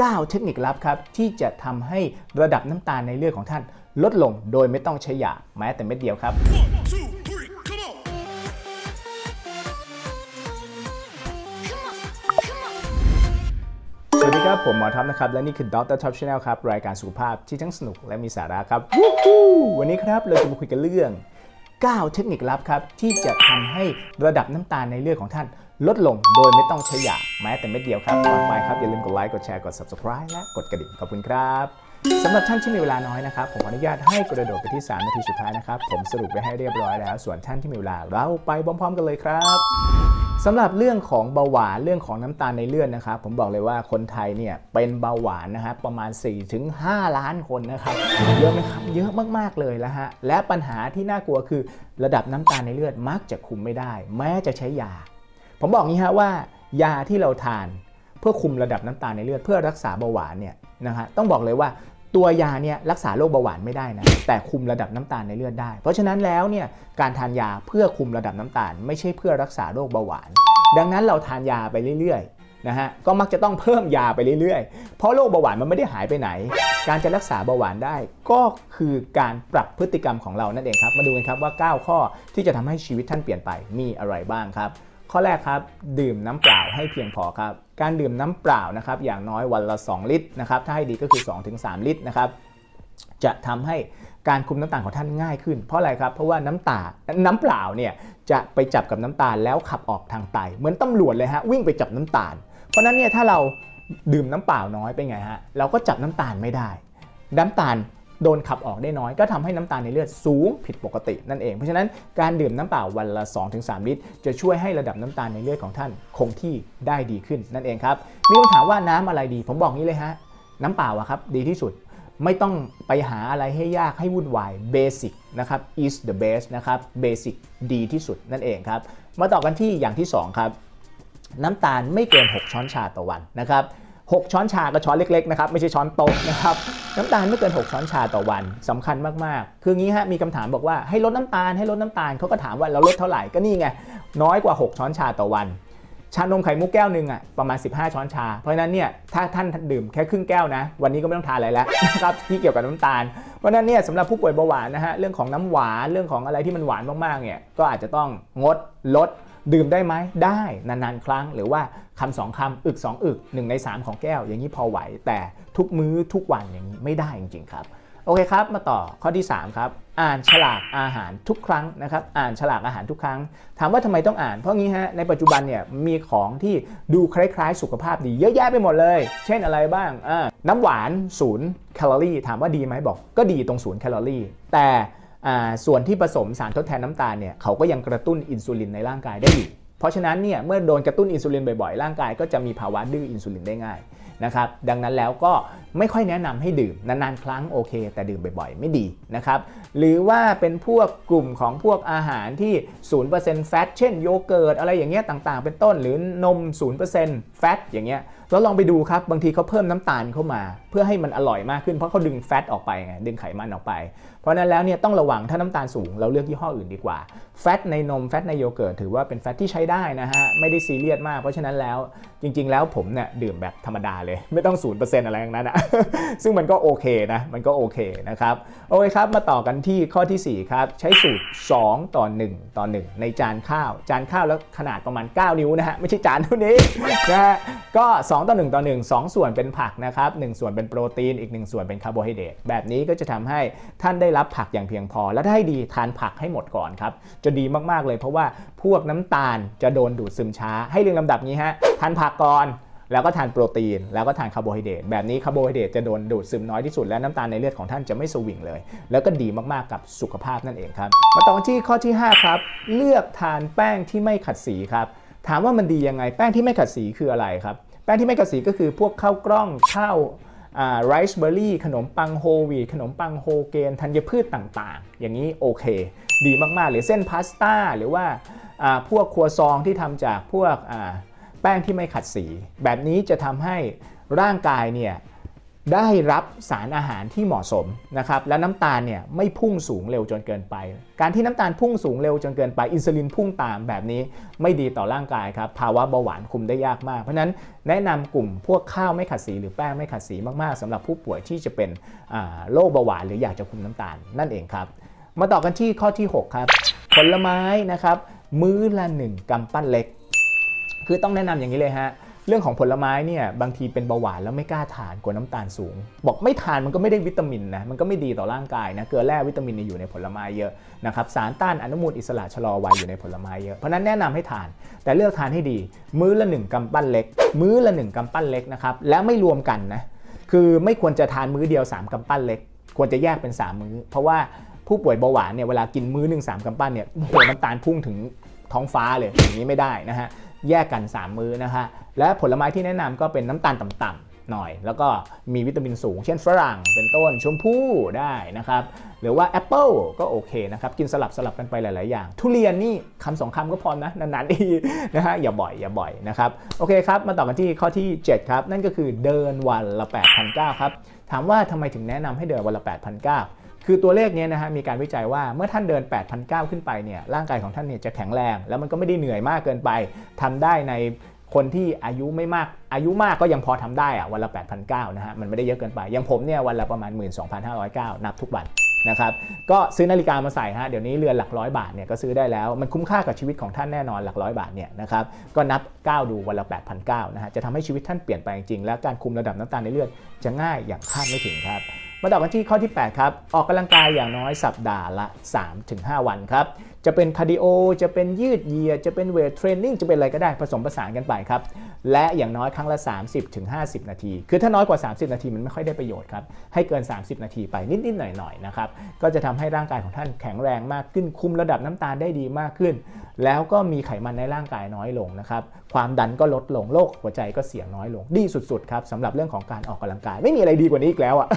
9 เทคนิคลับครับที่จะทำให้ระดับน้ำตาลในเลือดของท่านลดลงโดยไม่ต้องใช้ยาแม้แต่เม็ดเดียวครับ One, two, three, come on! Come on, come on. สวัสดีครับ ผมหมอท็อปนะครับ และนี่คือ Dr. Top Channel ครับ รายการสุขภาพที่ทั้งสนุกและมีสาระครับ วันนี้ครับเราจะมาคุยกันเรื่อง 9 เทคนิคลับครับ ที่จะทำให้ระดับน้ำตาลในเลือดของท่านลดลงโดยไม่ต้องใช้ยาแม้แต่เม็ดเดียวครับก่อนไปครับ อย่าลืมกดไลค์กดแชร์กด subscribe และกดกระดิ่งขอบคุณครับ สำหรับท่านที่มีเวลาน้อยนะครับ ผมอนุญาตให้กระโดดไปที่ 3 นาทีสุดท้ายนะครับ ผมสรุปไว้ให้เรียบร้อยแล้ว ส่วนท่านที่มีเวลาเราไปพร้อมๆกันเลยครับสำหรับเรื่องของเบาหวานเรื่องของน้ำตาลในเลือดนะครับ ผมบอกเลยว่าคนไทยเนี่ยเป็นเบาหวานนะครับประมาณ 4-5 ล้านคนนะครับเยอะไหมครับเยอะมากๆเลยแล้วฮะและปัญหาที่น่ากลัวคือระดับน้ำตาลในเลือดมักจะคุมไม่ได้ แม้จะใช้ยา ผมบอกงี้ฮะว่ายาที่เราทาน เพื่อคุมระดับน้ำตาลในเลือดเพื่อรักษาเบาหวานเนี่ยนะฮะต้องบอกเลยว่า ตัวยาเนี่ยรักษาโรคเบาหวานไม่ได้นะแต่คุมระดับน้ำตาลในเลือดได้ เพราะฉะนั้นแล้วเนี่ยการทานยาเพื่อคุมระดับน้ำตาล ไม่ใช่เพื่อรักษาโรคเบาหวาน ดังนั้นเราทานยาไปเรื่อยๆนะฮะก็มักจะต้องเพิ่มยาไปเรื่อยๆ เพราะโรคเบาหวานมันไม่ได้หายไปไหน การจะรักษาเบาหวานได้ ก็คือการปรับพฤติกรรมของเรานั่นเองครับมาดูกันครับว่า 9 ข้อที่จะทำให้ชีวิตท่านเปลี่ยนไปมีอะไรบ้างครับ ข้อแรกครับ ดื่มน้ำเปล่าให้เพียงพอครับ การดื่มน้ำเปล่านะครับอย่างน้อยวันละ 2 ลิตรนะครับถ้าให้ดีก็คือ 2-3 ลิตรนะครับจะทำให้การคุมน้ำตาลของท่านง่ายขึ้น เพราะอะไรครับ เพราะว่าน้ำตาน้ำเปล่าเนี่ยจะไปจับกับน้ำตาลแล้วขับออกทางไต เหมือนตำรวจเลยฮะวิ่งไปจับน้ำตาล เพราะนั้นเนี่ยถ้าเราดื่มน้ำเปล่าน้อยเป็นไงฮะเราก็จับน้ำตาลไม่ได้ น้ำตาล โดนขับออกได้น้อยก็ทำให้น้ำตาลในเลือดสูงผิดปกตินั่นเอง เพราะฉะนั้นการดื่มน้ำเปล่าวันละ 2-3 ลิตร จะช่วยให้ระดับน้ำตาลในเลือดของท่านคงที่ได้ดีขึ้นนั่นเองครับมีคำถามว่าน้ำอะไรดี ผมบอกงี้เลยฮะน้ำเปล่าอะครับดีที่สุดไม่ต้องไปหาอะไรให้ยากให้วุ่นวาย Basic นะครับ is the best นะครับ Basic ดีที่สุดนั่นเองครับ มาต่อกันที่อย่างที่ 2 ครับ น้ำตาลไม่เกิน 6 ช้อนชาต่อวันนะครับ 6 ช้อนชาก็ช้อนเล็กๆนะครับไม่ใช่ช้อนโต๊ะนะครับน้ำตาลไม่เกิน 6 ช้อนชาต่อวันสำคัญมากๆ คืองี้ฮะมีคำถามบอกว่าให้ลดน้ำตาลให้ลดน้ำตาลเขาก็ถามว่าเราลดเท่าไหร่ก็นี่ไงน้อยกว่า 6 ช้อนชาต่อวัน ชานมไข่มุกแก้วหนึ่งอะประมาณ 15 ช้อนชา เพราะฉะนั้นเนี่ยถ้าท่านดื่มแค่ครึ่งแก้วนะ วันนี้ก็ไม่ต้องทานอะไรแล้วนะครับที่เกี่ยวกับน้ำตาล เพราะฉะนั้นเนี่ยสำหรับผู้ป่วยเบาหวานนะฮะเรื่องของน้ำหวานเรื่องของอะไรที่มันหวานมากๆเนี่ยก็อาจจะต้องงดลด ดื่มได้ไหมได้นานๆ ครั้ง หรือว่าคำสองคำอึกสองอึก 1 ใน 3 ของแก้ว อย่างนี้พอไหว แต่ทุกมื้อทุกวันอย่างนี้ไม่ได้จริงๆครับโอเคครับ มาต่อข้อที่ 3 ครับ อ่านฉลากอาหารทุกครั้งนะครับ อ่านฉลากอาหารทุกครั้ง ถามว่าทำไมต้องอ่าน เพราะงี้ฮะ ในปัจจุบันเนี่ยมีของที่ดูคล้ายๆ สุขภาพดีเยอะแยะไปหมดเลย เช่นอะไรบ้าง น้ำหวานศูนย์แคลอรี่ ถามว่าดีไหมบอก ก็ดีตรงศูนย์แคลอรี่ แต่ ส่วนที่ผสมสารทดแทนน้ำตาลเนี่ยเขาก็ยังกระตุ้นอินซูลินในร่างกายได้อีก เพราะฉะนั้นเนี่ยเมื่อโดนกระตุ้นอินซูลินบ่อยๆ ร่างกายก็จะมีภาวะดื้ออินซูลินได้ง่ายนะครับดังนั้นแล้วก็ ไม่ค่อยแนะนำให้ดื่มนานๆครั้งโอเค แต่ดื่มบ่อยๆ ไม่ดีนะครับ หรือว่าเป็นพวกกลุ่มของพวกอาหารที่ 0%แฟตเช่นโยเกิร์ตอะไรอย่างเงี้ยต่างๆ เป็นต้นหรือนม 0%แฟตอย่างเงี้ยแล้วลองไปดูครับ บางทีเขาเพิ่มน้ำตาลเข้ามา เพื่อให้มันอร่อยมากขึ้นเพราะเขาดึงแฟตออกไปไงดึงไขมันออกไป เพราะนั้นแล้วเนี่ยต้องระวังถ้าน้ำตาลสูงเราเลือกยี่ห้ออื่นดีกว่าแฟตในนมแฟตในโยเกิร์ตถือว่าเป็นแฟตที่ใช้ได้นะฮะไม่ได้ซีเรียสมากเพราะฉะนั้นแล้วจริง ๆ แล้วผมเนี่ยดื่มแบบธรรมดาเลย ไม่ต้อง 0%อะไรอย่างนั้นนะซึ่งมันก็โอเคนะ มันก็โอเคนะครับ โอเคครับ มาต่อกันที่ข้อทีสี่ 4 ครับ ใช้สูตร 2 ต่อ 1 ต่อ 1 ในจานข้าว จานข้าวแล้วขนาดประมาณ 9 นิ้วนะฮะ ไม่ใช่จานเท่านี้นะฮะ ก็ 2 ต่อ 1 ต่อ 1 2 ส่วนเป็นผักนะครับ 1 ส่วนเป็นโปรตีน อีก 1 ส่วนเป็นคาร์โบไฮเดรต แบบนี้ก็จะทำให้ท่านได้รับผักอย่างเพียงพอ และถ้าให้ดีทานผักให้หมดก่อนครับ จะดีมากๆเลยเพราะว่าพวกน้ำตาลจะโดนดูดซึมช้า ให้เรียงลำดับนี้ฮะ ทานผักก่อน แล้วก็ทานโปรตีน แล้วก็ทานคาร์โบไฮเดรตแบบนี้คาร์โบไฮเดรตจะโดนดูดซึมน้อยที่สุดและน้ำตาลในเลือดของท่านจะไม่สวิงเลย แล้วก็ดีมากๆกับสุขภาพนั่นเองครับ มาต่อที่ข้อที่ 5 ครับ เลือกทานแป้งที่ไม่ขัดสีครับถามว่ามันดียังไงแป้งที่ไม่ขัดสีคืออะไรครับ แป้งที่ไม่ขัดสีก็คือพวกข้าวกล้องข้าวไรซ์เบอร์รี่ขนมปังโฮวีขนมปังโฮเกนธัญพืชต่างๆ อย่างนี้โอเค ดีมากๆ หรือเส้นพาสต้าหรือว่าพวกครัวซองที่ทำจากพวก แป้งที่ไม่ขัดสี แบบนี้จะทำให้ร่างกายเนี่ยได้รับสารอาหารที่เหมาะสมนะครับและน้ำตาลเนี่ยไม่พุ่งสูงเร็วจนเกินไป การที่น้ำตาลพุ่งสูงเร็วจนเกินไป อินซูลินพุ่งตามแบบนี้ไม่ดีต่อร่างกายครับภาวะเบาหวานคุมได้ยากมาก เพราะฉะนั้นแนะนำกลุ่มพวกข้าวไม่ขัดสีหรือแป้งไม่ขัดสีมากๆสำหรับผู้ป่วยที่จะเป็นโรคเบาหวานหรืออยากจะคุมน้ำตาลนั่นเองครับ มาต่อกันที่ข้อที่ 6 ครับ ผลไม้นะครับมื้อละ1กำปั้นเล็ก คือต้องแนะนำอย่างนี้เลยฮะเรื่องของผลไม้เนี่ยบางทีเป็นเบาหวานแล้วไม่กล้าทานกลัวน้ำตาลสูง บอกไม่ทานมันก็ไม่ได้วิตามินนะมันก็ไม่ดีต่อร่างกายนะเกลือแร่วิตามินอยู่ในผลไม้เยอะนะครับสารต้านอนุมูลอิสระชะลอวัยอยู่ในผลไม้เยอะเพราะนั้นแนะนำให้ทาน แต่เลือกทานให้ดี มื้อละ1กำปั้นเล็ก มื้อละ1กำปั้นเล็กนะครับและไม่รวมกันนะคือไม่ควรจะทานมื้อเดียว3กำปั้นเล็ก ควรจะแยกเป็น 3 มื้อ เพราะว่าผู้ป่วยเบาหวานเนี่ยเวลากินมื้อหนึ่งสามกำปั้นเนี่ยโอ้โหน้ำตาลพุ่งถึงท้องฟ้าเลยอย่างนี้ไม่ได้นะฮะ แยกกัน 3 มื้อนะฮะและผลไม้ที่แนะนำก็เป็นน้ำตาลต่ำๆหน่อย แล้วก็มีวิตามินสูง เช่นฝรั่งเป็นต้นชมพู่ได้นะครับหรือว่าแอปเปิลก็โอเคนะครับกินสลับสลับกันไปหลาย ๆ อย่าง ทุเรียนนี่คำสองคำก็พอนะนานๆทีนะฮะอย่าบ่อยอย่าบ่อยนะครับโอเคครับมาต่อกันที่ข้อที่ 7 ครับ นั่นก็คือเดินวันละ8,900ครับถามว่าทำไมถึงแนะนำให้เดินวันละ8,900 คือตัวเลขนี้นะฮะมีการวิจัยว่าเมื่อท่านเดิน8,900ขึ้นไปเนี่ยร่างกายของท่านเนี่ยจะแข็งแรง แล้วมันก็ไม่ได้เหนื่อยมากเกินไปทำได้ในคนที่อายุไม่มากอายุมากก็ยังพอทำได้อะวันละ8,900นะฮะมันไม่ได้เยอะเกินไปอย่างผมเนี่ยวันละประมาณ 12,509 นับทุกวันนะครับก็ซื้อนาฬิกามาใส่ฮะเดี๋ยวนี้เรือนหลักร้อยบาทเนี่ยก็ซื้อได้แล้ว มันคุ้มค่ากับชีวิตของท่านแน่นอนหลักร้อยบาทเนี่ยนะครับก็นับก้าวดูวันละ8,900นะฮะจะทำให้ชีวิตท่านเปลี่ยนไปจริงๆและการคุมระดับน้ำตาลในเลือดจะง่ายอย่างคาดไม่ถึงครับ มาต่อกันที่ข้อที่ 8 ครับ ออกกำลังกายอย่างน้อยสัปดาห์ละ 3-5 วันครับ จะเป็นคาร์ดิโอ จะเป็นยืดเหยียด จะเป็นเวทเทรนนิ่ง จะเป็นอะไรก็ได้ผสมผสานกันไปครับ และอย่างน้อยครั้งละ 30-50 นาที คือถ้าน้อยกว่า 30 นาทีมันไม่ค่อยได้ประโยชน์ครับให้เกิน 30 นาทีไปนิดๆหน่อยๆนะครับก็จะทำให้ร่างกายของท่านแข็งแรงมากขึ้นคุมระดับน้ำตาลได้ดีมากขึ้น แล้วก็มีไขมันในร่างกายน้อยลงนะครับความดันก็ลดลงโรคหัวใจก็เสี่ยงน้อยลงดีสุดๆครับสำหรับเรื่องของการออกกำลังกาย ไม่มีอะไรดีกว่านี้อีกแล้วอะ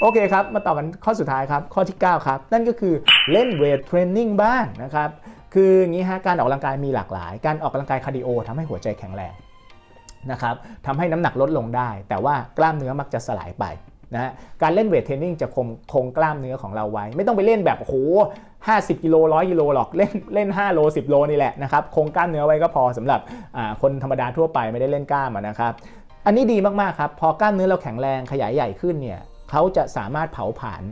โอเคครับ มาต่อกันข้อสุดท้ายครับ ข้อที่ 9 ครับ นั่นก็คือเล่นเวทเทรนนิ่งบ้างนะครับ คืออย่างนี้ฮะการออกกำลังกายมีหลากหลาย การออกกำลังกายคาร์ดิโอทำให้หัวใจแข็งแรง นะครับทำให้น้ำหนักลดลงได้ แต่ว่ากล้ามเนื้อมักจะสลายไปนะการเล่นเวทเทรนนิ่งจะคงคงกล้ามเนื้อของเราไว้ ไม่ต้องไปเล่นแบบโอ้โห50กิโล100กิโลหรอกเล่นเล่น5โล10 โลนี่แหละนะครับคงกล้ามเนื้อไว้ก็พอสำหรับคนธรรมดาทั่วไปไม่ได้เล่นกล้ามะนะครับอันนี้ดีมากๆครับพอกล้ามเนื้อเราแข็งแรงขยายใหญ่ขึ้นเนี่ยเขาจะสามารถเผาผลาญ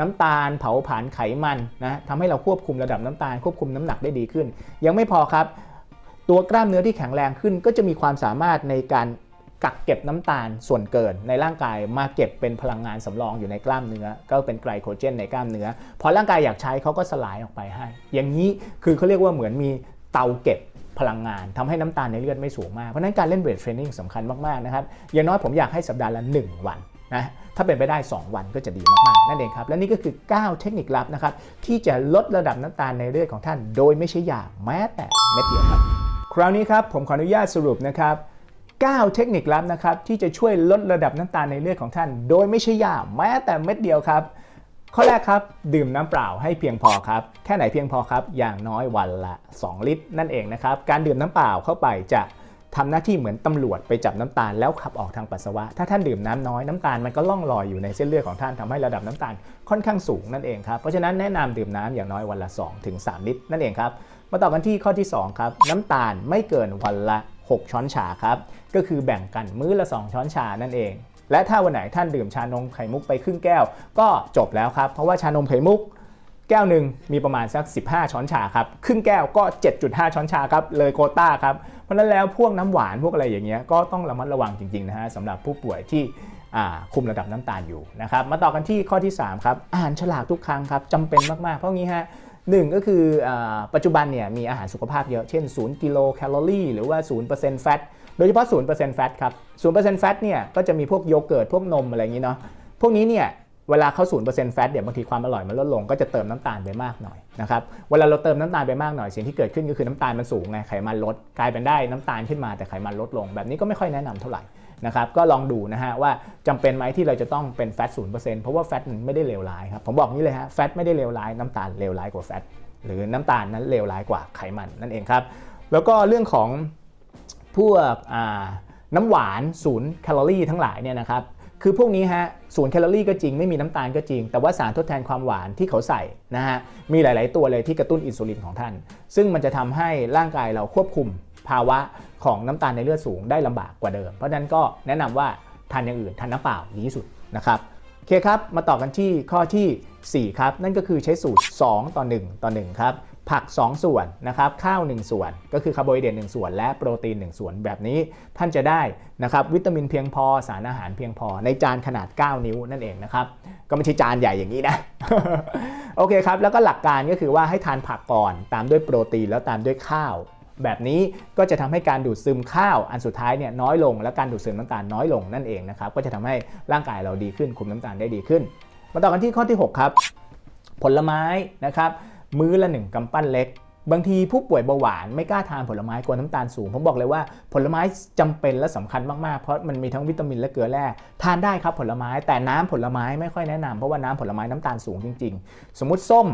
น้ำตาลเผาผลาญไขมันนะทำให้เราควบคุมระดับน้ำตาลควบคุมน้ำหนักได้ดีขึ้น ยังไม่พอครับ ตัวกล้ามเนื้อที่แข็งแรงขึ้นก็จะมีความสามารถในการกักเก็บน้ำตาลส่วนเกิน ในร่างกายมาเก็บเป็นพลังงานสำรองอยู่ในกล้ามเนื้อ ก็เป็นไกลโคเจนในกล้ามเนื้อพอร่างกายอยากใช้เขาก็สลายออกไปให้ อย่างนี้คือเขาเรียกว่าเหมือนมีเตาเก็บพลังงานทำให้น้ำตาลในเลือดไม่สูงมาก เพราะฉะนั้นการเล่นเวทเทรนนิ่งสำคัญมากๆนะครับอย่างน้อยผมอยากให้สัปดาห์ละ 1 วันนะถ้าเป็นไปได้ 2 วันก็จะดีมากๆ นั่นเองครับ และนี่ก็คือ 9 เทคนิคลับนะครับที่จะลดระดับน้ำตาลในเลือดของท่าน โดยไม่ใช่ยาแม้แต่เม็ดเดียวครับ คราวนี้ครับผมขออนุญาตสรุปนะครับ 9 เทคนิคลับนะครับที่จะช่วยลดระดับน้ำตาลในเลือดของท่าน โดยไม่ใช่ยาแม้แต่เม็ดเดียวครับ ข้อแรกครับ ดื่มน้ำเปล่าให้เพียงพอครับ แค่ไหนเพียงพอครับ อย่างน้อยวันละ 2 ลิตร นั่นเองนะครับ การดื่มน้ำเปล่าเข้าไปจะทำหน้าที่เหมือนตำรวจไปจับน้ำตาลแล้วขับออกทางปัสสาวะ ถ้าท่านดื่มน้ำน้อยน้ำตาลมันก็ล่องลอยอยู่ในเส้นเลือดของท่านทำให้ระดับน้ำตาลค่อนข้างสูงนั่นเองครับ เพราะฉะนั้นแนะนำดื่มน้ำอย่างน้อยวันละ 2-3 ลิตรนั่นเองครับ มาต่อกันที่ข้อที่ 2 ครับ น้ำตาลไม่เกินวันละ 6 ช้อนชาครับ ก็คือแบ่งกันมื้อละ 2 ช้อนชานั่นเอง และถ้าวันไหนท่านดื่มชานมไข่มุกไปครึ่งแก้ว ก็จบแล้วครับ เพราะว่าชานมไข่มุกแก้วหนึ่งมีประมาณสัก 15 ช้อนชาครับ ครึ่งแก้วก็ 7.5 ช้อนชาครับ เลยโคต้าครับ เพราะนั้นแล้วพวกน้ำหวานพวกอะไรอย่างเงี้ยก็ต้องระมัดระวังจริงๆนะฮะสำหรับผู้ป่วยที่อ่าคุมระดับน้ำตาลอยู่นะครับ มาต่อกันที่ข้อที่ 3 ครับ อ่านฉลากทุกครั้งครับจำเป็นมากๆ เพราะงี้ฮะ หนึ่งก็คืออปัจจุบันเนี่ยมีอาหารสุขภาพเยอะเช่น 0 กิโลแคลอรี่หรือว่า 0%แฟต โดยเฉพาะ 0%แฟตครับ 0%แฟตเนี่ยก็จะมีพวกโยเกิร์ต พวกนมอะไรอย่างนี้เนาะ พวกนี้เนี่ยเวลาเข้า 0%แฟตเนี่ยวบางทีความอร่อยมันลดลงก็จะเติมน้ำตาลไปมากหน่อยนะครับ เวลาเราเติมน้ำตาลไปมากหน่อยสิ่งที่เกิดขึ้นก็คือน้ำตาลมันสูงไงไขมันลด กลายเป็นได้น้ำตาลขึ้นมาแต่ไขมันลดลง แบบนี้ก็ไม่ค่อยแนะนำเท่าไหร่ นะครับก็ลองดูนะฮะว่าจำเป็นไหมที่เราจะต้องเป็นแฟต0%เพราะว่าแฟตไม่ได้เลวร้ายครับผมบอกนี้เลยฮะแฟตไม่ได้เลวร้ายน้ำตาลเลวร้ายกว่าแฟตหรือน้ำตาลนั้นเลวร้ายกว่าไขมันนั่นเองครับแล้วก็เรื่องของพวกน้ำหวานศูนย์แคลอรี่ทั้งหลายเนี่ยนะครับคือพวกนี้ฮะศูนย์แคลอรี่ก็จริงไม่มีน้ำตาลก็จริง แต่ว่าสารทดแทนความหวานที่เขาใส่นะฮะมีหลาย ๆ ตัวเลยที่กระตุ้นอินซูลินของท่าน ซึ่งมันจะทำให้ร่างกายเราควบคุม ภาวะของน้ำตาลในเลือดสูงได้ลำบากกว่าเดิม เพราะฉะนั้นก็แนะนำว่าทานอย่างอื่นทานน้ำเปล่าดีที่สุดนะครับโอเคครับ มาต่อกันที่ข้อทีสี่ 4 ครับ นั่นก็คือใช้สูตร 2 ต่อ 1 ต่อ 1 ครับ ผัก 2 ส่วนนะครับ ข้าว 1 ส่วน ก็คือคาร์โบไฮเดรต1ส่วน และโปรตีน 1 ส่วน แบบนี้ท่านจะได้นะครับวิตามินเพียงพอสารอาหารเพียงพอในจานขนาด 9 นิ้วนั่นเองนะครับ ก็ไม่ใช่จานใหญ่อย่างนี้นะ โอเคครับ แล้วก็หลักการก็คือว่าให้ทานผักก่อน ตามด้วยโปรตีนแล้วตามด้วยข้าว แบบนี้ก็จะทำให้การดูดซึมข้าวอันสุดท้ายเนี่ยน้อยลง และการดูดซึมน้ำตาลน้อยลงนั่นเองนะครับก็จะทำให้ร่างกายเราดีขึ้นคุมน้ำตาลได้ดีขึ้น มาต่อกันที่ข้อที่ 6 ครับ ผลไม้นะครับมื้อละ1กำปั้นเล็กบางทีผู้ป่วยเบาหวานไม่กล้าทานผลไม้กลัวน้ำตาลสูง ผมบอกเลยว่าผลไม้จำเป็นและสำคัญมาก ๆ เพราะมันมีทั้งวิตามินและเกลือแร่ทานได้ครับผลไม้แต่น้ำผลไม้ไม่ค่อยแนะนำเพราะว่าน้ำผลไม้น้ำตาลสูงจริง ๆ สมมุติส้ม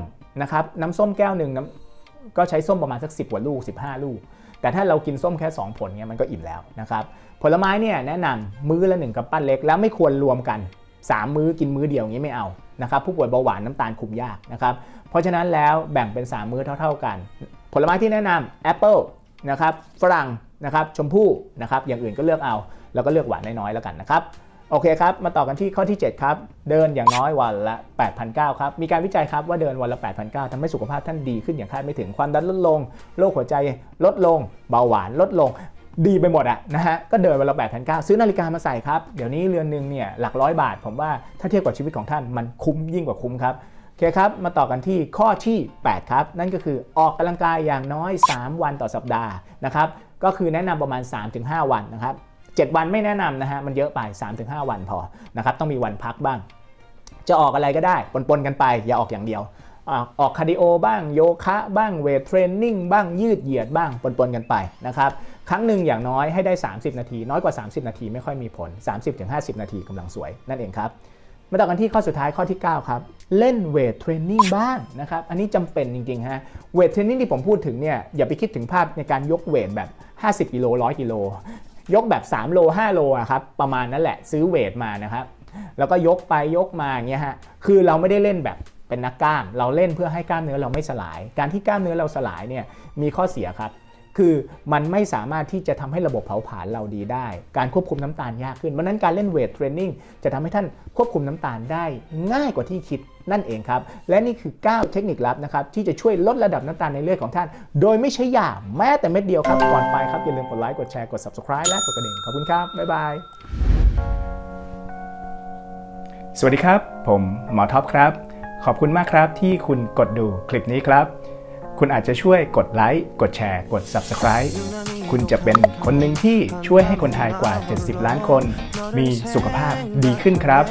นะครับน้ำส้มแก้วหนึ่งน้ำ ก็ใช้ส้มประมาณสัก 10กว่าลูก 15 ลูก แต่ถ้าเรากินส้มแค่ 2 ผลเนี่ยมันก็อิ่มแล้วนะครับ ผลไม้เนี่ยแนะนำมื้อละ1กำปั้นเล็ก แล้วไม่ควรรวมกัน 3 มื้อกินมื้อเดียวอย่างนี้ไม่เอานะครับผู้ป่วยเบาหวานน้ำตาลคุมยากนะครับ เพราะฉะนั้นแล้วแบ่งเป็น 3 มื้อเท่า ๆกัน ผลไม้ที่แนะนำแอปเปิลนะครับฝรั่งนะครับชมพู่นะครับอย่างอื่นก็เลือกเอา แล้วก็เลือกหวานน้อยๆแล้วกันนะครับ โอเคครับ มาต่อกันที่ข้อที่ 7 ครับ เดินอย่างน้อยวันละ8,900ครับ มีการวิจัยครับว่าเดินวันละ8,900ทำให้สุขภาพท่านดีขึ้นอย่างคาดไม่ถึง ความดันลดลง โรคหัวใจลดลง เบาหวานลดลง ดีไปหมดอะนะฮะ ก็เดินวันละ8,900ซื้อนาฬิกามาใส่ครับ เดี๋ยวนี้เรือนหนึ่งเนี่ยหลักร้อยบาท ผมว่าถ้าเทียบกับชีวิตของท่านมันคุ้มยิ่งกว่าคุ้มครับโอเคครับ มาต่อกันที่ข้อที่ 8 ครับ นั่นก็คือออกกำลังกายอย่างน้อย 3 วันต่อสัปดาห์นะครับ ก็คือแนะนำประมาณ 3-5 วันนะครับ 7 วันไม่แนะนำนะฮะมันเยอะไป 3-5 วันพอนะครับต้องมีวันพักบ้าง จะออกอะไรก็ได้ปนๆกันไป อย่าออกอย่างเดียว ออกคาร์ดิโอบ้างโยคะบ้างเวทเทรนนิ่งบ้างยืดเหยียดบ้างปนๆกันไปนะครับครั้งหนึ่งอย่างน้อยให้ได้ 30 นาที น้อยกว่า 30 นาทีไม่ค่อยมีผล 30-50 นาทีกำลังสวยนั่นเองครับมาต่อกันที่ข้อสุดท้ายข้อที่ 9 ครับ เล่นเวทเทรนนิ่งบ้างนะครับ อันนี้จำเป็นจริงๆฮะเวทเทรนนิ่งที่ผมพูดถึงเนี่ยอย่าไปคิดถึงภาพในการยกเวทแบบ 50 กิโล 100 กิโล ยกแบบ 3 โล 5 โลอะครับ ประมาณนั้นแหละซื้อเวทมานะครับ แล้วก็ยกไปยกมาอย่างเงี้ยฮะ คือเราไม่ได้เล่นแบบเป็นนักกล้าม เราเล่นเพื่อให้กล้ามเนื้อเราไม่สลาย การที่กล้ามเนื้อเราสลายเนี่ยมีข้อเสียครับ คือมันไม่สามารถที่จะทำให้ระบบเผาผลาญเราดีได้ การควบคุมน้ำตาลยากขึ้นเพราะฉะนั้นการเล่นเวทเทรนนิ่งจะทำให้ท่านควบคุมน้ำตาลได้ง่ายกว่าที่คิด นั่นเองครับ และนี่คือ 9 เทคนิคลับนะครับที่จะช่วยลดระดับน้ำตาลในเลือดของท่าน โดยไม่ใช้ยาแม้แต่เม็ดเดียวครับ ก่อนไปครับ อย่าลืมกดไลค์กดแชร์กด subscribe และกดกระดิ่งขอบคุณครับ บ๊ายบาย สวัสดีครับ ผมหมอท็อปครับ ขอบคุณมากครับที่คุณกดดูคลิปนี้ครับ คุณอาจจะช่วยกดไลค์กดแชร์กด Subscribe คุณจะเป็นคนหนึ่งที่ช่วยให้คนไทยกว่า 70 ล้านคน มีสุขภาพดีขึ้นครับ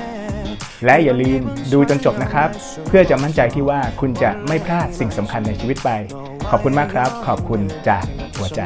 และอย่าลืมดูจนจบนะครับ เพื่อจะมั่นใจที่ว่าคุณจะไม่พลาดสิ่งสำคัญในชีวิตไป ขอบคุณมากครับ ขอบคุณจากหัวใจ